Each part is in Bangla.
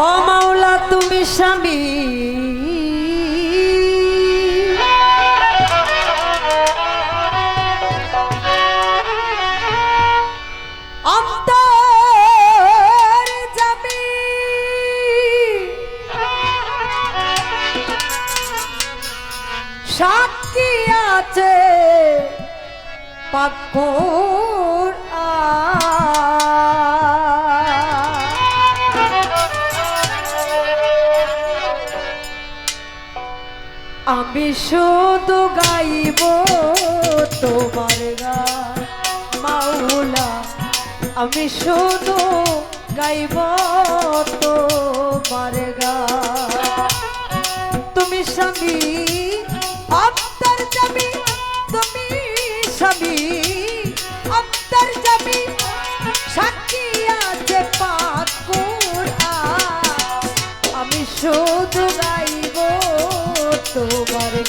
ও মাওলা তুমি স্বামী। সাক্ষী আছে পাকুর শুধু গাইব তোমার গান। মাওলা আমি শুধু গাইব তোমার গান। তুমি সঙ্গী অন্তর যাবি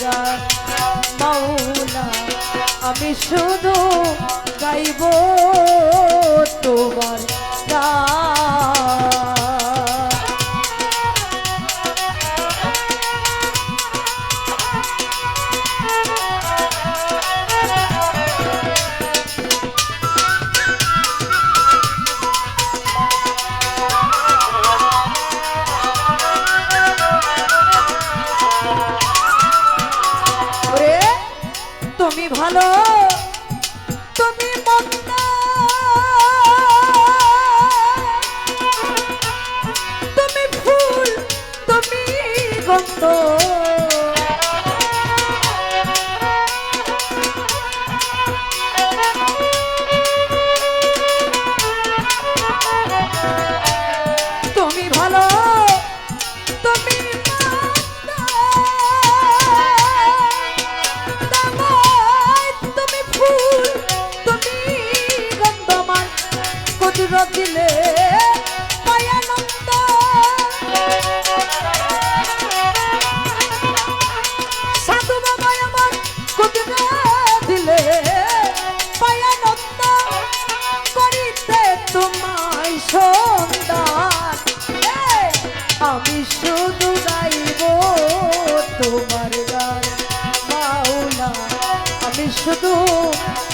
গান মাওলা আমি শুধু গাইব। ভালো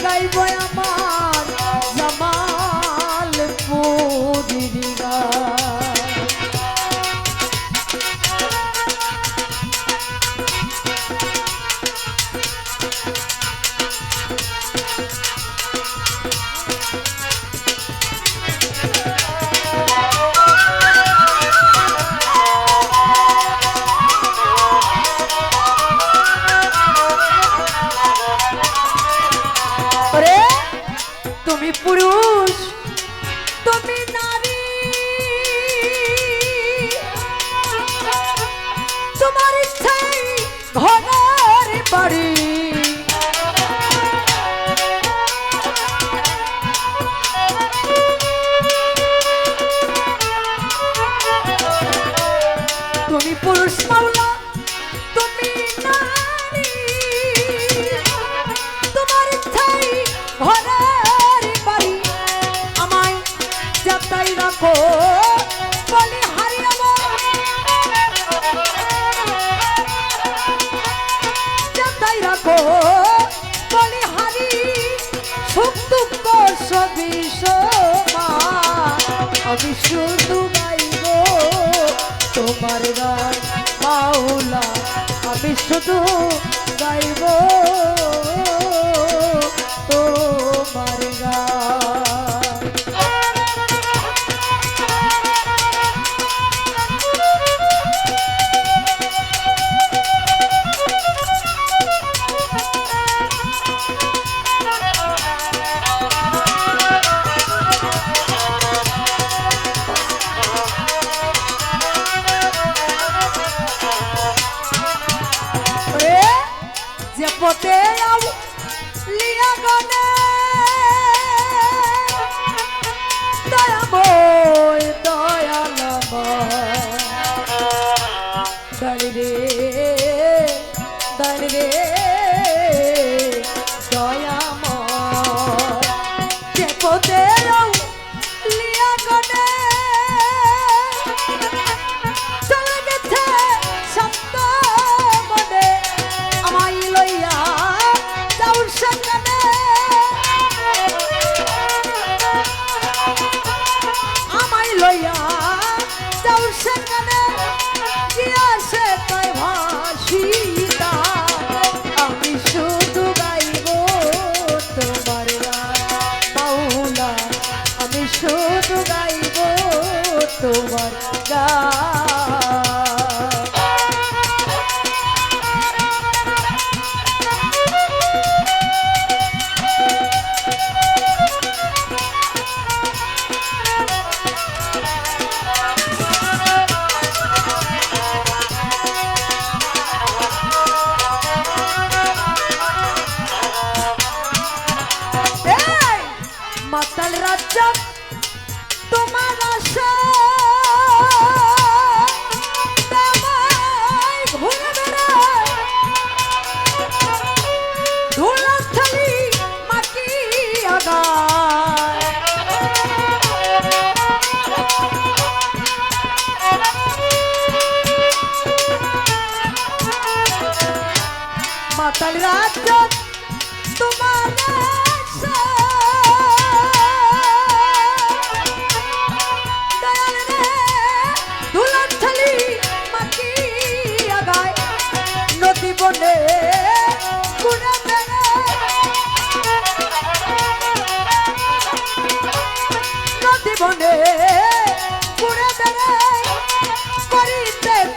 গাইব আমার। তুমি পুরুষ তুমি নারী যাতাই রাখো। বলে, হারি, সুখ দুঃখ সবই সমান আমি শুধু গাইব তোমার গান, মাওলা। আমি শুধু গাইব তোমার পথে লিয়া গনে। দয়া বই দয়া নব দরি রে দরি রে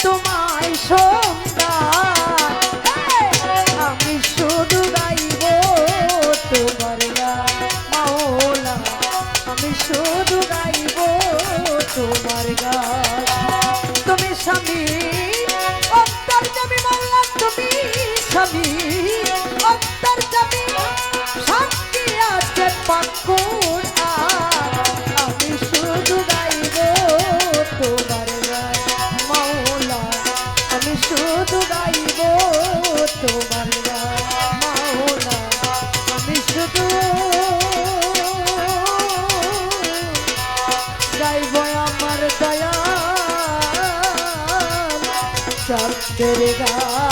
তোমায় সন্ধান আমি শুধু গাইব তোমার মাওলা আমি শুধু গাইব তোমার গান। তুমি স্বামী স্বামী অন্তর জমি, শান্তি আছে পাকুর আমি শুধু গাইব তোমার মাওলা, আমি শুধু গাইব তোমার মাওলা, আমি শুধু গাইব আমার দয়া চাঁদের গান।